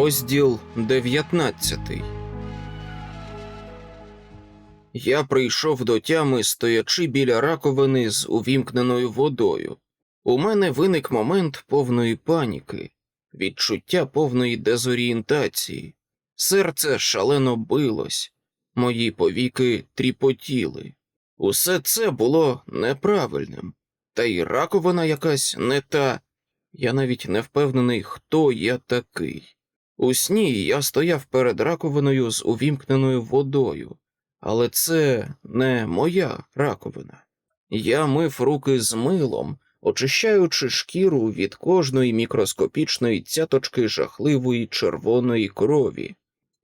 Розділ 19 Я прийшов до тями, стоячи біля раковини з увімкненою водою. У мене виник момент повної паніки, відчуття повної дезорієнтації. Серце шалено билось, мої повіки тріпотіли. Усе це було неправильним, та й раковина якась не та. Я навіть не впевнений, хто я такий. У сні я стояв перед раковиною з увімкненою водою, але це не моя раковина. Я мив руки з милом, очищаючи шкіру від кожної мікроскопічної цяточки жахливої червоної крові.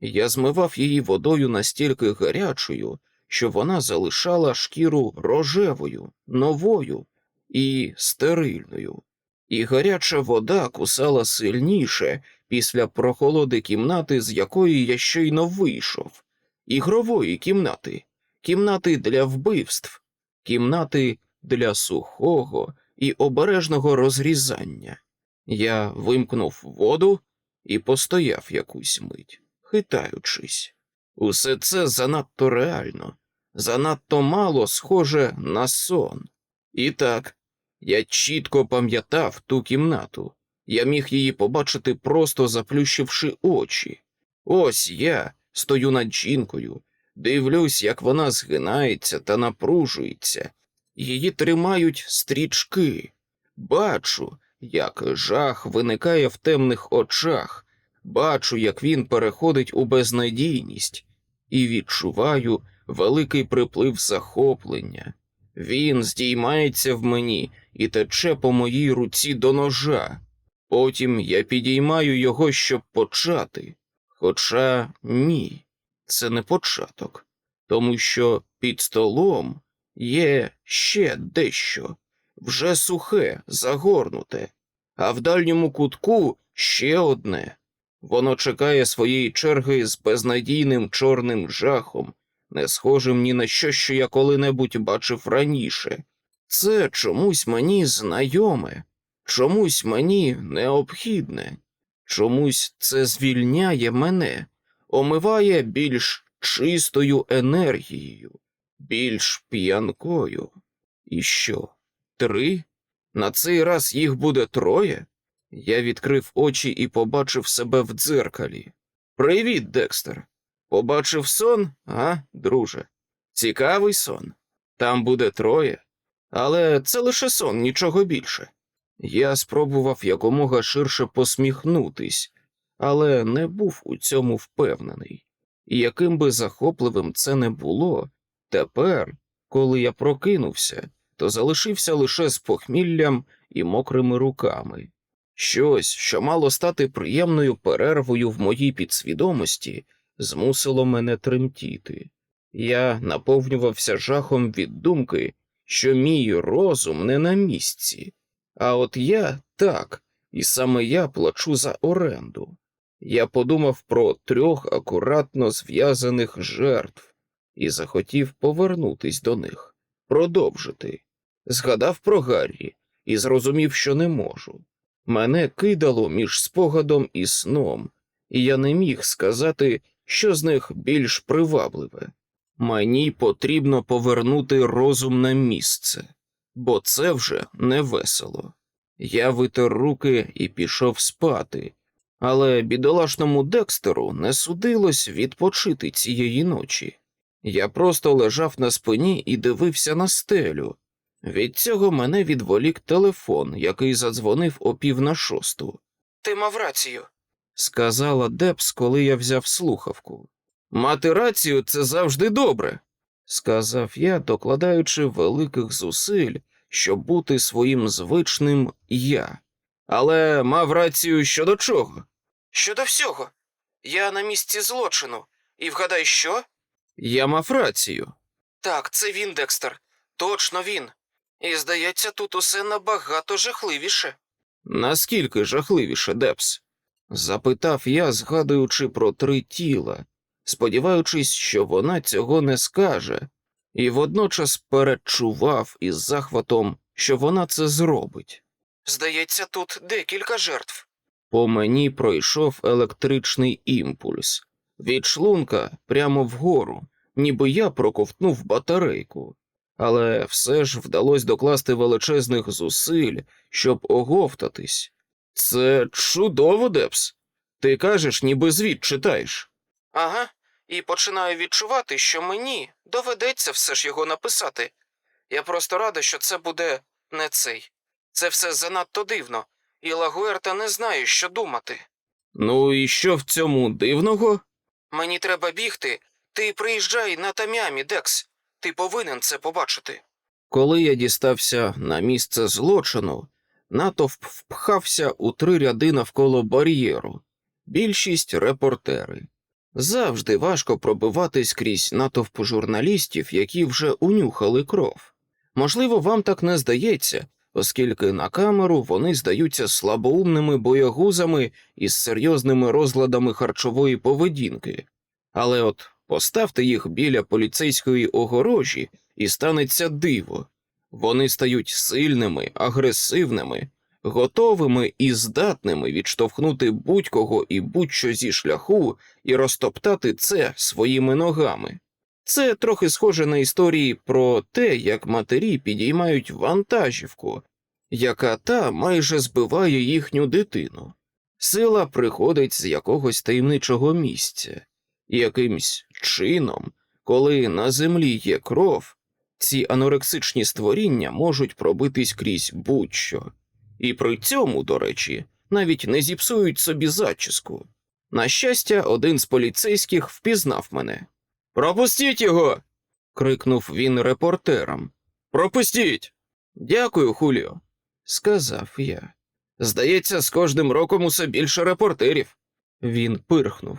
Я змивав її водою настільки гарячою, що вона залишала шкіру рожевою, новою і стерильною. І гаряча вода кусала сильніше після прохолоди кімнати, з якої я щойно вийшов, ігрової кімнати, кімнати для вбивств, кімнати для сухого і обережного розрізання. Я вимкнув воду і постояв якусь мить, хитаючись. Усе це занадто реально, занадто мало схоже на сон. І так, я чітко пам'ятав ту кімнату. Я міг її побачити, просто заплющивши очі. Ось я стою над жінкою, дивлюсь, як вона згинається та напружується. Її тримають стрічки. Бачу, як жах виникає в темних очах, бачу, як він переходить у безнадійність, і відчуваю великий приплив захоплення. Він здіймається в мені і тече по моїй руці до ножа. Потім я підіймаю його, щоб почати. Хоча ні, це не початок, тому що під столом є ще дещо вже сухе, загорнуте, а в дальньому кутку ще одне. Воно чекає своєї черги з безнадійним чорним жахом, не схожим ні на що, що я коли-небудь бачив раніше. Це чомусь мені знайоме, чомусь мені необхідне, чомусь це звільняє мене, омиває більш чистою енергією, більш п'янкою. І що? Три? На цей раз їх буде троє? Я відкрив очі і побачив себе в дзеркалі. Привіт, Декстер. Побачив сон, а, друже? Цікавий сон. Там буде троє. Але це лише сон, нічого більше. Я спробував якомога ширше посміхнутись, але не був у цьому впевнений. І яким би захопливим це не було, тепер, коли я прокинувся, то залишився лише з похміллям і мокрими руками. Щось, що мало стати приємною перервою в моїй підсвідомості, змусило мене тремтіти. Я наповнювався жахом від думки, що мій розум не на місці, а от я так, і саме я плачу за оренду. Я подумав про трьох акуратно зв'язаних жертв і захотів повернутись до них, продовжити. Згадав про Гаррі і зрозумів, що не можу. Мене кидало між спогадом і сном, і я не міг сказати, що з них більш привабливе. Мені потрібно повернути розум на місце, бо це вже не весело. Я витер руки і пішов спати, але бідолашному Декстеру не судилось відпочити цієї ночі. Я просто лежав на спині і дивився на стелю. Від цього мене відволік телефон, який задзвонив о пів на шосту. Ти мав рацію, сказала Депс, коли я взяв слухавку. Мати рацію це завжди добре, сказав я, докладаючи великих зусиль, щоб бути своїм звичним я. Але мав рацію щодо чого? Щодо всього. Я на місці злочину. І вгадай, що? Я мав рацію. Так, це він, Декстер. Точно він. І здається, тут усе набагато жахливіше. Наскільки жахливіше, Депс? запитав я, згадуючи про три тіла, сподіваючись, що вона цього не скаже, і водночас передчував із захватом, що вона це зробить. Здається, тут декілька жертв, По мені пройшов електричний імпульс від шлунка прямо вгору, ніби я проковтнув батарейку. Але все ж вдалося докласти величезних зусиль, щоб оговтатись. Це чудово, Депс. Ти кажеш, ніби звіт читаєш. Ага, і починаю відчувати, що мені доведеться все ж його написати. Я просто рада, що це буде не цей. Це все занадто дивно, і Лагуерта не знає, що думати. Ну і що в цьому дивного? Мені треба бігти. Ти приїжджай на тамямі, Декс. Ти повинен це побачити. Коли я дістався на місце злочину, натовп впхався у три ряди навколо бар'єру. Більшість репортери. Завжди важко пробиватись крізь натовп журналістів, які вже унюхали кров. Можливо, вам так не здається, оскільки на камеру вони здаються слабоумними боягузами із серйозними розладами харчової поведінки. Але от поставте їх біля поліцейської огорожі і станеться диво. Вони стають сильними, агресивними, готовими і здатними відштовхнути будь-кого і будь-що зі шляху і розтоптати це своїми ногами. Це трохи схоже на історії про те, як матері підіймають вантажівку, яка та майже збиває їхню дитину. Сила приходить з якогось таємничого місця, і якимсь чином, коли на землі є кров, ці анорексичні створіння можуть пробитись крізь будь-що, і при цьому, до речі, навіть не зіпсують собі зачіску. На щастя, один з поліцейських впізнав мене. Пропустіть його. крикнув він репортерам. Пропустіть. Дякую, Хуліо, сказав я. Здається, з кожним роком усе більше репортерів. Він пирхнув.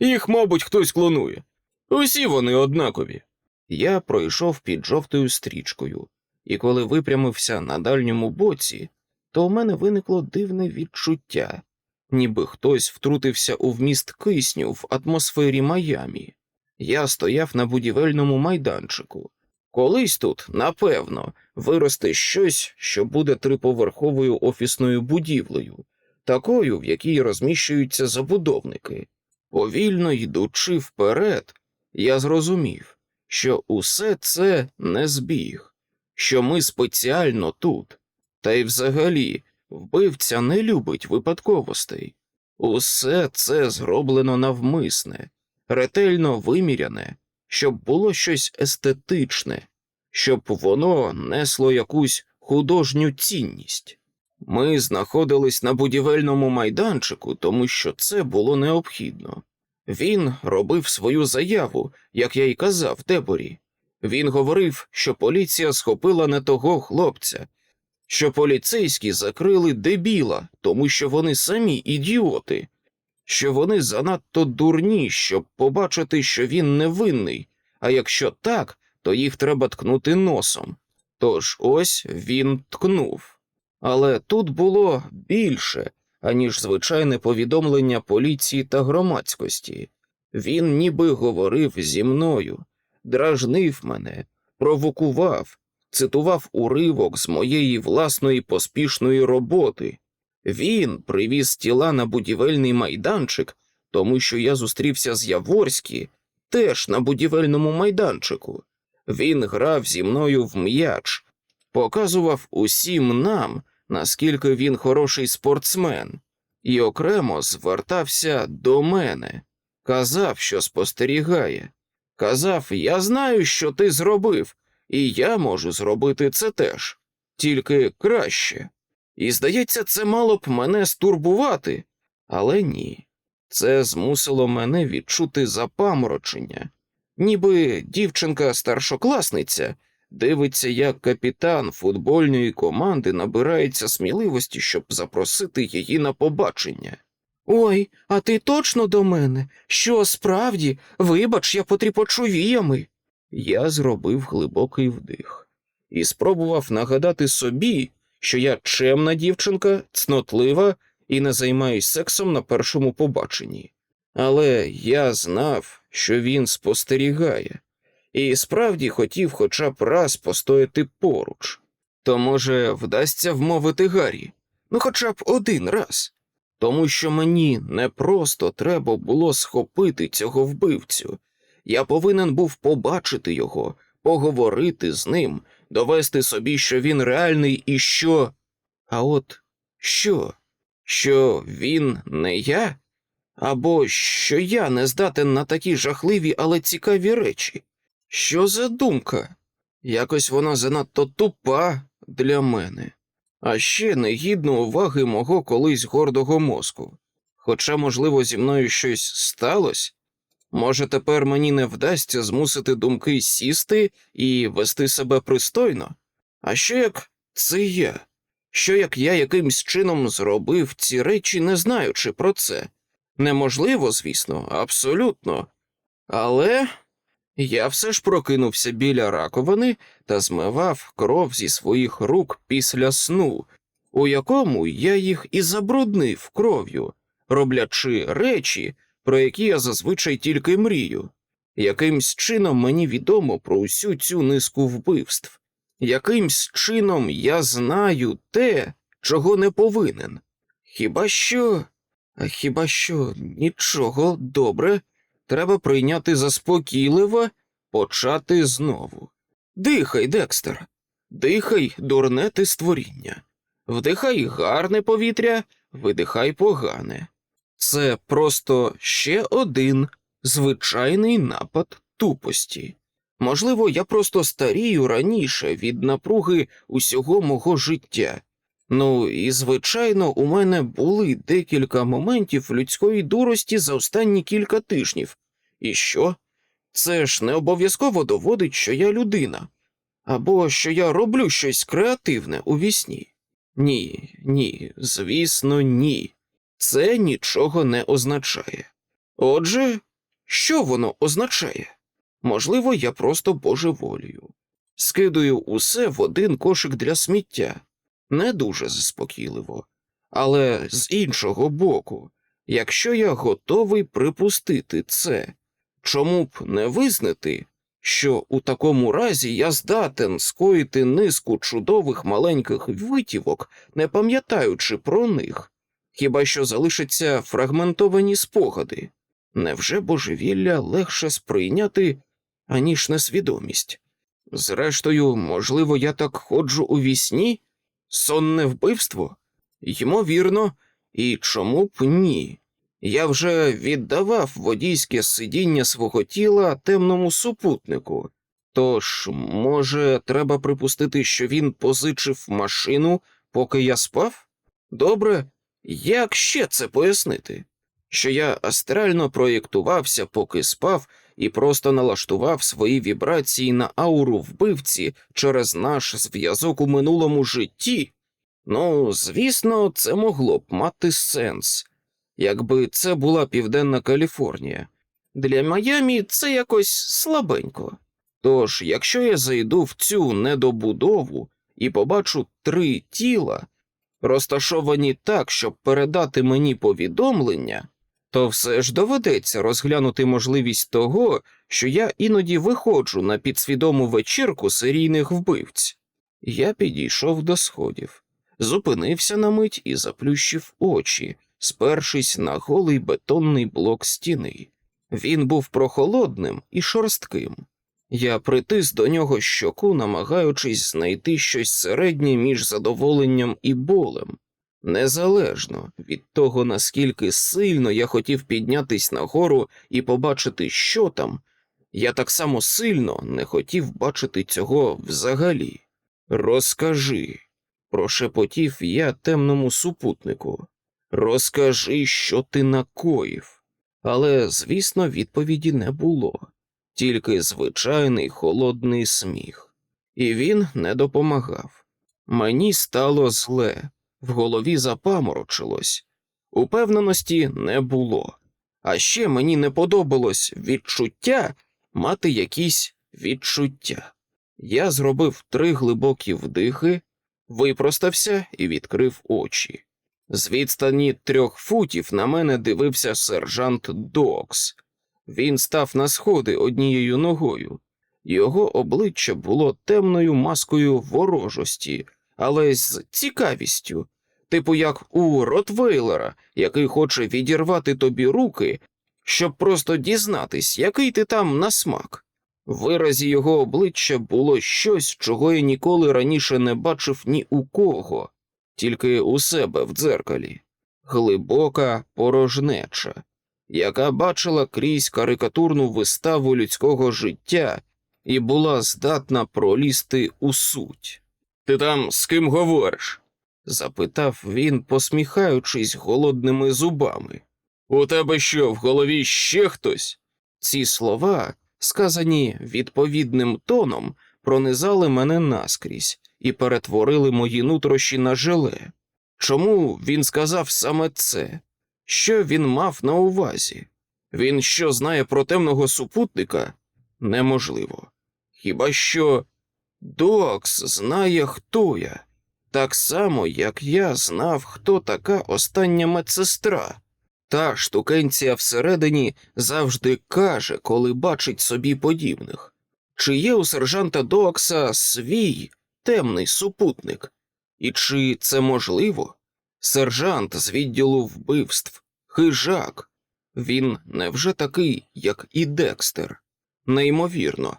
Їх, мабуть, хтось клонує. Усі вони однакові. Я пройшов під жовтою стрічкою, і коли випрямився на дальньому боці, то у мене виникло дивне відчуття, ніби хтось втрутився у вміст кисню в атмосфері Майамі. Я стояв на будівельному майданчику. Колись тут, напевно, виросте щось, що буде триповерховою офісною будівлею, такою, в якій розміщуються забудовники. Повільно йдучи вперед, я зрозумів, що усе це не збіг, що ми спеціально тут, та й взагалі вбивця не любить випадковостей. Усе це зроблено навмисне, ретельно виміряне, щоб було щось естетичне, щоб воно несло якусь художню цінність. Ми знаходились на будівельному майданчику, тому що це було необхідно. Він робив свою заяву, як я й казав Деборі. Він говорив, що поліція схопила не того хлопця, що поліцейські закрили дебіла, тому що вони самі ідіоти, що вони занадто дурні, щоб побачити, що він невинний, а якщо так, то їх треба ткнути носом. Тож ось він ткнув. Але тут було більше, аніж звичайне повідомлення поліції та громадськості. Він ніби говорив зі мною, дражнив мене, провокував, цитував уривок з моєї власної поспішної роботи. Він привіз тіла на будівельний майданчик, тому що я зустрівся з Яворські теж на будівельному майданчику. Він грав зі мною в м'яч, показував усім нам, наскільки він хороший спортсмен, і окремо звертався до мене, казав, що спостерігає. Казав, я знаю, що ти зробив, і я можу зробити це теж, тільки краще. І, здається, це мало б мене стурбувати, але ні. Це змусило мене відчути запаморочення, ніби дівчинка-старшокласниця дивиться, як капітан футбольної команди набирається сміливості, щоб запросити її на побачення. Ой, а ти точно до мене? Що справді, вибач, я потріпочу віями. Я зробив глибокий вдих і спробував нагадати собі, що я чемна дівчинка, цнотлива і не займаюсь сексом на першому побаченні. Але я знав, що він спостерігає, і справді хотів хоча б раз постояти поруч. То, може, вдасться вмовити Гаррі, ну хоча б один раз. тому що мені не просто треба було схопити цього вбивцю. Я повинен був побачити його, поговорити з ним, довести собі, що він реальний і що. А от що? Що він не я? Або що я не здатен на такі жахливі, але цікаві речі? Що за думка? Якось вона занадто тупа для мене, а ще негідно уваги мого колись гордого мозку. Хоча, можливо, зі мною щось сталося? Може, тепер мені не вдасться змусити думки сісти і вести себе пристойно? А що як це я? Що як я якимсь чином зробив ці речі, не знаючи про це? Неможливо, звісно, абсолютно. Але я все ж прокинувся біля раковини та змивав кров зі своїх рук після сну, у якому я їх і забруднив кров'ю, роблячи речі, про які я зазвичай тільки мрію. Якимсь чином мені відомо про усю цю низку вбивств, якимсь чином я знаю те, чого не повинен. Хіба що. А хіба що нічого добре, треба прийняти заспокійливо, почати знову. Дихай, Декстер, дихай, дурне ти створіння, вдихай гарне повітря, видихай погане. Це просто ще один звичайний напад тупості. Можливо, я просто старію раніше від напруги усього мого життя. Ну і звичайно, у мене були декілька моментів людської дурості за останні кілька тижнів. І що? Це ж не обов'язково доводить, що я людина, або що я роблю щось креативне у вісні. Ні, ні, звісно, ні. Це нічого не означає. Отже, що воно означає? Можливо, я просто божеволію. Скидую усе в один кошик для сміття не дуже заспокійливо. Але з іншого боку, якщо я готовий припустити це, чому б не визнати, що у такому разі я здатен скоїти низку чудових маленьких витівок, не пам'ятаючи про них, хіба що залишаться фрагментовані спогади? Невже божевілля легше сприйняти, аніж несвідомість? Зрештою, можливо, я так ходжу у вісні? Сонне вбивство? Ймовірно, і чому б ні? Я вже віддавав водійське сидіння свого тіла темному супутнику. Тож, може, треба припустити, що він позичив машину, поки я спав? Добре, як ще це пояснити? Що я астрально проєктувався, поки спав, і просто налаштував свої вібрації на ауру вбивці через наш зв'язок у минулому житті. Ну, звісно, це могло б мати сенс, якби це була Південна Каліфорнія. Для Майамі це якось слабенько. Тож, якщо я зайду в цю недобудову і побачу три тіла, розташовані так, щоб передати мені повідомлення, то все ж доведеться розглянути можливість того, що я іноді виходжу на підсвідому вечірку серійних вбивць. Я підійшов до сходів, зупинився на мить і заплющив очі, спершись на голий бетонний блок стіни. Він був прохолодним і шорстким. Я притис до нього щоку, намагаючись знайти щось середнє між задоволенням і болем. Незалежно від того, наскільки сильно я хотів піднятись нагору і побачити, що там, я так само сильно не хотів бачити цього взагалі. Розкажи, прошепотів я темному супутнику. Розкажи, що ти накоїв. Але, звісно, відповіді не було, тільки звичайний холодний сміх, і він не допомагав. Мені стало зле. В голові запаморочилось, упевненості не було. А ще мені не подобалось відчуття мати якісь відчуття. Я зробив три глибокі вдихи, випростався і відкрив очі. З відстані трьох футів на мене дивився сержант Докс. Він став на сходи однією ногою. Його обличчя було темною маскою ворожості, але з цікавістю типу як у Ротвейлера, який хоче відірвати тобі руки, щоб просто дізнатись, який ти там на смак. В виразі його обличчя було щось, чого я ніколи раніше не бачив ні у кого, тільки у себе в дзеркалі глибока порожнеча, яка бачила крізь карикатурну виставу людського життя і була здатна пролізти у суть. Ти там з ким говориш? запитав він, посміхаючись голодними зубами. У тебе що, в голові ще хтось? Ці слова, сказані відповідним тоном, пронизали мене наскрізь і перетворили мої нутрощі на желе. Чому він сказав саме це? Що він мав на увазі? Він що знає про темного супутника? Неможливо. Хіба що Докс знає, хто я, так само, як я знав, хто така остання медсестра. Та штукенція всередині завжди каже, коли бачить собі подібних. Чи є у сержанта Докса свій темний супутник? І чи це можливо? Сержант з відділу вбивств, хижак. Він невже такий, як і Декстер? Неймовірно.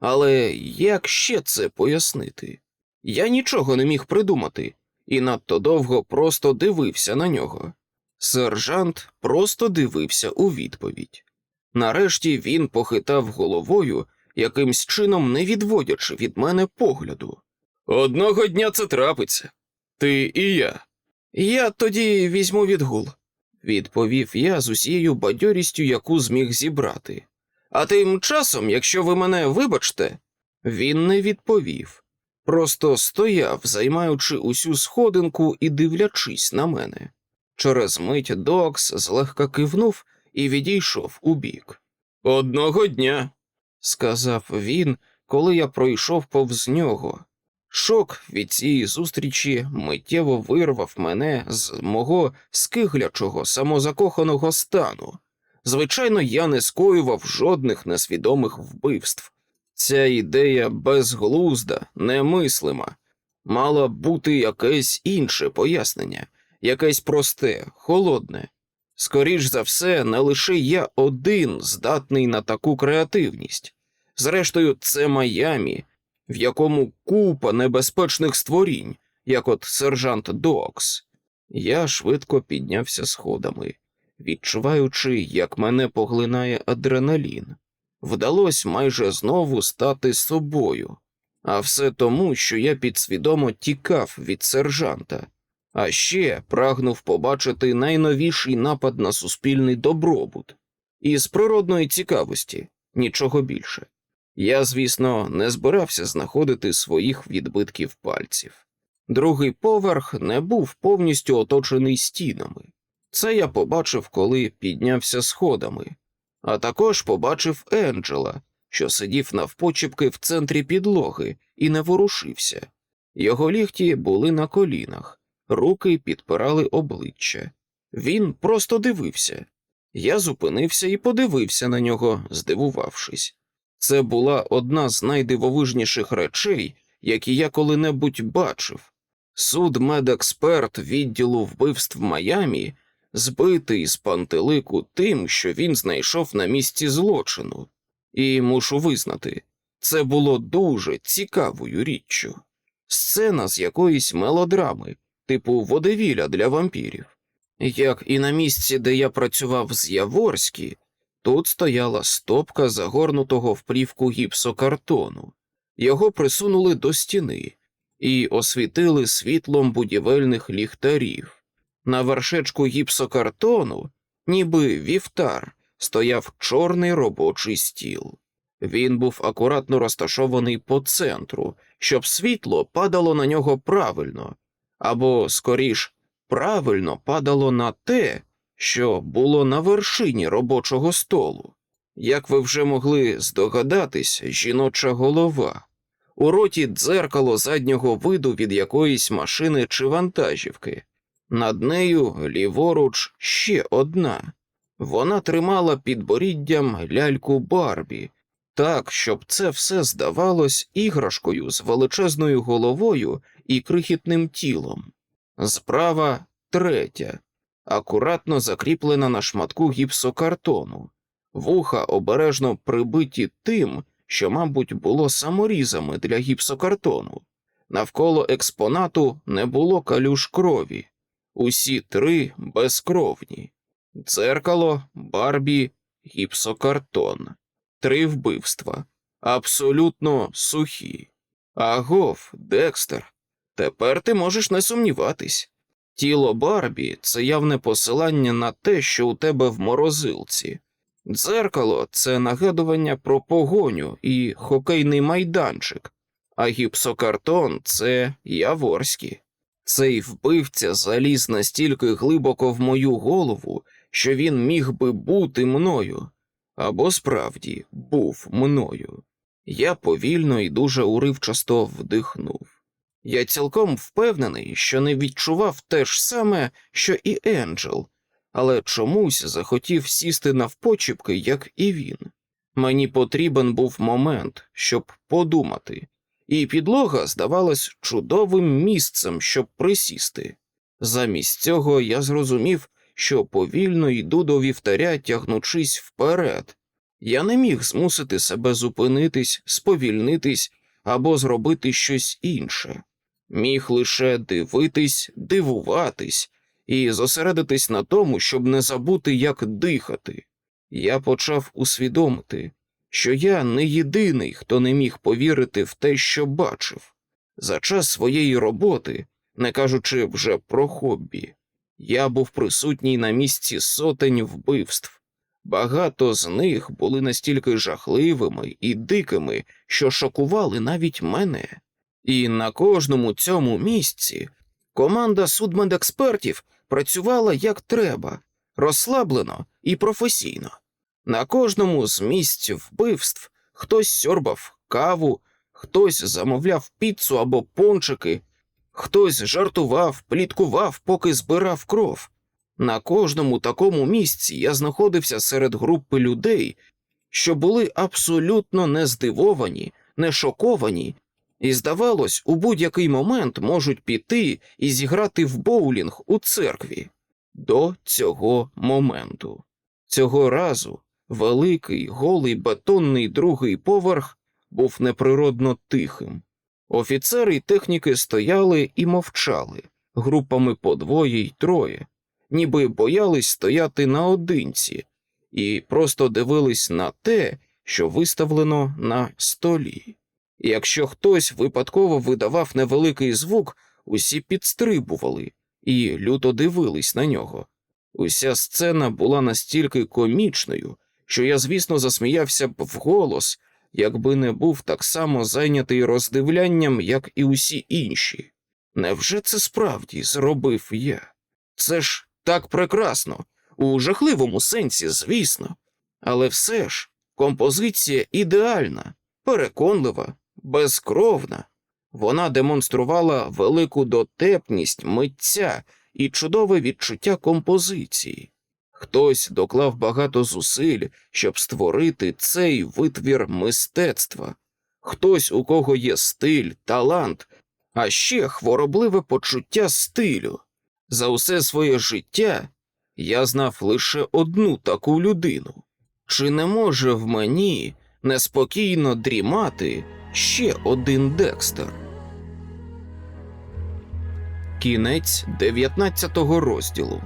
Але як ще це пояснити? Я нічого не міг придумати і надто довго просто дивився на нього. Сержант просто дивився у відповідь. Нарешті він похитав головою, якимсь чином не відводячи від мене погляду. Одного дня це трапиться. Ти і я. Я тоді візьму відгул, відповів я з усією бадьорістю, яку зміг зібрати. А тим часом, якщо ви мене вибачте, він не відповів, просто стояв, займаючи усю сходинку і дивлячись на мене. Через мить Докс злегка кивнув і відійшов убік. Одного дня, сказав він, коли я пройшов повз нього. Шок від цієї зустрічі миттєво вирвав мене з мого скиглячого, самозакоханого стану. Звичайно, я не скоював жодних несвідомих вбивств. Ця ідея безглузда, немислима, мала бути якесь інше пояснення, якесь просте, холодне. Скоріш за все, не лише я один здатний на таку креативність. Зрештою, це Майамі, в якому купа небезпечних створінь, як от сержант Докс. Я швидко піднявся сходами, відчуваючи, як мене поглинає адреналін. Вдалося майже знову стати собою, а все тому, що я підсвідомо тікав від сержанта, а ще прагнув побачити найновіший напад на суспільний добробут. Із природної цікавості нічого більше. Я, звісно, не збирався знаходити своїх відбитків пальців. Другий поверх не був повністю оточений стінами. Це я побачив, коли піднявся сходами, а також побачив Енджела, що сидів навпочіпки в центрі підлоги і не ворушився. Його ліхті були на колінах, руки підпирали обличчя. Він просто дивився. Я зупинився і подивився на нього, здивувавшись. Це була одна з найдивовижніших речей, які я коли-небудь бачив. Суд-медексперт відділу вбивств Майамі збитий з пантелику тим, що він знайшов на місці злочину, і мушу визнати, це було дуже цікавою річчю. Сцена з якоїсь мелодрами, типу водевіля для вампірів. Як і на місці, де я працював з Яворські, тут стояла стопка загорнутого в плівку гіпсокартону. Його присунули до стіни і освітили світлом будівельних ліхтарів. На вершечку гіпсокартону, ніби вівтар, стояв чорний робочий стіл. Він був акуратно розташований по центру, щоб світло падало на нього правильно, або, скоріш, правильно падало на те, що було на вершині робочого столу. Як ви вже могли здогадатись, жіноча голова, у роті дзеркало заднього виду від якоїсь машини чи вантажівки. Над нею ліворуч ще одна. Вона тримала під боріддям ляльку Барбі, так, щоб це все здавалось іграшкою з величезною головою і крихітним тілом. Справа третя, акуратно закріплена на шматку гіпсокартону, вуха обережно прибиті тим, що, мабуть, було саморізами для гіпсокартону. Навколо експонату не було калюш крові, усі три безкровні. Дзеркало, Барбі, гіпсокартон. Три вбивства. Абсолютно сухі. Агов, Декстер. Тепер ти можеш не сумніватись. Тіло Барбі це явне посилання на те, що у тебе в морозилці. Дзеркало це нагадування про погоню і хокейний майданчик, а гіпсокартон це Яворський. Цей вбивця заліз настільки глибоко в мою голову, що він міг би бути мною, або справді був мною. Я повільно і дуже уривчасто вдихнув. Я цілком впевнений, що не відчував те ж саме, що і Енджел, але чомусь захотів сісти навпочіпки, як і він. Мені потрібен був момент, щоб подумати, і підлога здавалась чудовим місцем, щоб присісти. Замість цього я зрозумів, що повільно йду до вівтаря, тягнучись вперед. Я не міг змусити себе зупинитись, сповільнитись або зробити щось інше. Міг лише дивитись, дивуватись і зосередитись на тому, щоб не забути, як дихати. Я почав усвідомити, що я не єдиний, хто не міг повірити в те, що бачив. За час своєї роботи, не кажучи вже про хобі, я був присутній на місці сотень вбивств. Багато з них були настільки жахливими і дикими, що шокували навіть мене. І на кожному цьому місці команда судмедекспертів працювала як треба, розслаблено і професійно. На кожному з місць вбивств хтось сьорбав каву, хтось замовляв піцу або пончики, хтось жартував, пліткував, поки збирав кров. На кожному такому місці я знаходився серед групи людей, що були абсолютно не здивовані, не шоковані, і, здавалось, у будь-який момент можуть піти і зіграти в боулінг у церкві. До цього моменту. Цього разу великий голий бетонний другий поверх був неприродно тихим. Офіцери й техніки стояли і мовчали, групами по двоє й троє, ніби боялись стояти наодинці, і просто дивились на те, що виставлено на столі. Якщо хтось випадково видавав невеликий звук, усі підстрибували і люто дивились на нього. Уся сцена була настільки комічною, що я, звісно, засміявся б вголос, якби не був так само зайнятий роздивлянням, як і усі інші. Невже це справді зробив я? Це ж так прекрасно, у жахливому сенсі, звісно, але все ж композиція ідеальна, переконлива, безкровна. Вона демонструвала велику дотепність митця і чудове відчуття композиції. Хтось доклав багато зусиль, щоб створити цей витвір мистецтва, хтось, у кого є стиль, талант, а ще хворобливе почуття стилю. За усе своє життя я знав лише одну таку людину. Чи не може в мені неспокійно дрімати ще один Декстер? Кінець 19 розділу.